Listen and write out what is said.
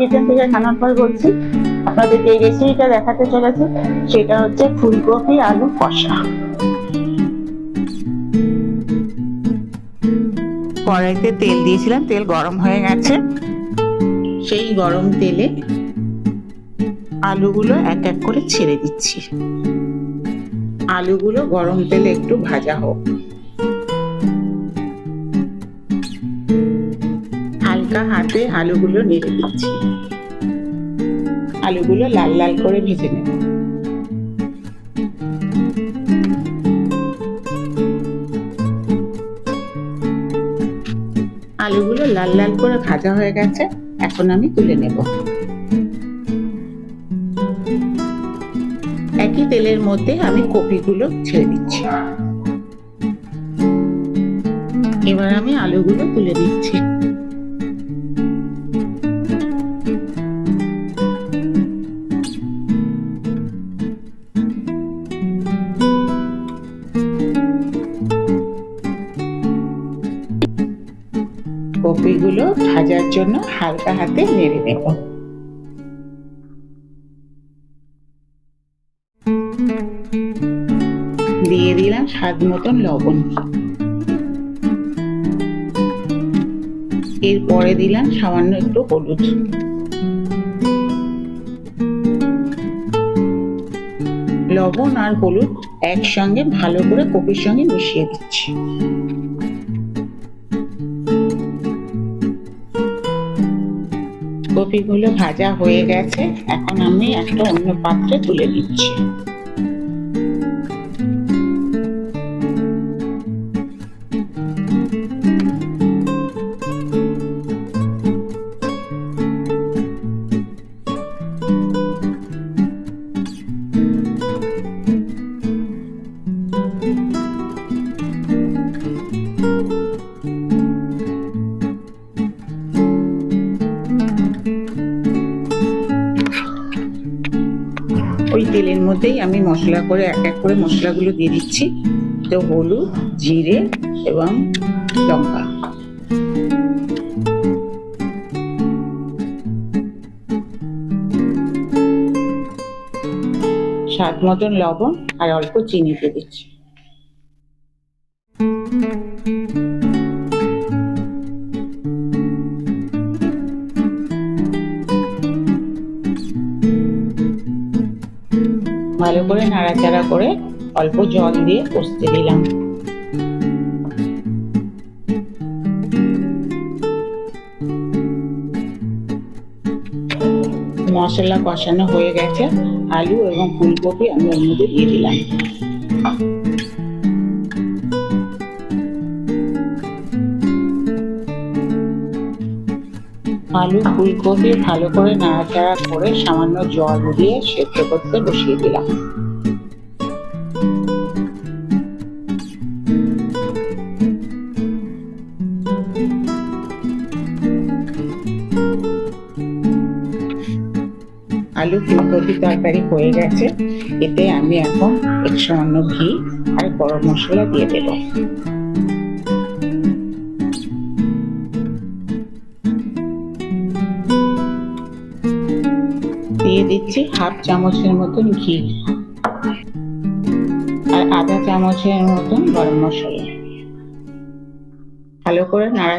Kitchen থেকে খানার পর বলছি, আপনাদের যে রেসিপিটা দেখাতে চলেছে, সেটা হচ্ছে ফুলকপি আলু কষা। কড়াইতে তেল দিয়েছিলাম, তেল গরম হয়ে গেছে। সেই গরম তেলে আলুগুলো এক এক করে ছেড়ে দিচ্ছি। আলুগুলো গরম তেলে একটু ভাজা হোক। হালকা হাতে আলুগুলো নেড়ে দিচ্ছি। আলুগুলো লাল লাল করে ভেজে নেব। আলুগুলো লাল লাল করে ভাজা হয়ে গেছে, এখন আমি তুলে নেব। একই তেলের মধ্যে আমি কপিগুলো ছেড়ে দিচ্ছি। এবার আমি আলুগুলো তুলে দিচ্ছি কপিগুলো ভাজার জন্য হালকা হাতে নেড়ে নেব। দিয়ে দিলাম স্বাদ মতন লবণ। এরপরে দিলাম সামান্য একটু হলুদ। লবণ আর হলুদ একসঙ্গে ভালো করে কপির সঙ্গে মিশিয়ে দিচ্ছি। কপিগুলো ভাজা হয়ে গেছে। এখন আমি একটা অন্য পাত্রে তুলে দিচ্ছি ওই তেলের মধ্যেই আমি মশলা করে এক এক করে মশলাগুলো দিয়ে দিচ্ছি। তো হলুদ, জিরে এবং লঙ্কা। স্বাদ মতন লবণ আর অল্প চিনি দিয়ে দিচ্ছি। ভালো করে নাড়াচাড়া করে অল্প জল দিয়ে কষতে দিলাম। মশলা কষানো হয়ে গেছে, আলু এবং ফুলকপি আমি অন্যদের দিয়ে দিলাম। আলু ফুলকপি ভালো করে নাড়াচাড়া করে সামান্য জল দিয়ে সেদ্ধ করতে বসিয়ে দিলাম। আলু ফুলকপি তরকারি হয়ে গেছে, এতে আমি এখন এক অন্য ঘি আর গরম মশলা দিয়ে দেবো। দিচ্ছি হাফ চামচের মতন ঘি আর আধা চামচের মতন গরম মশলা। ভালো করে নাড়া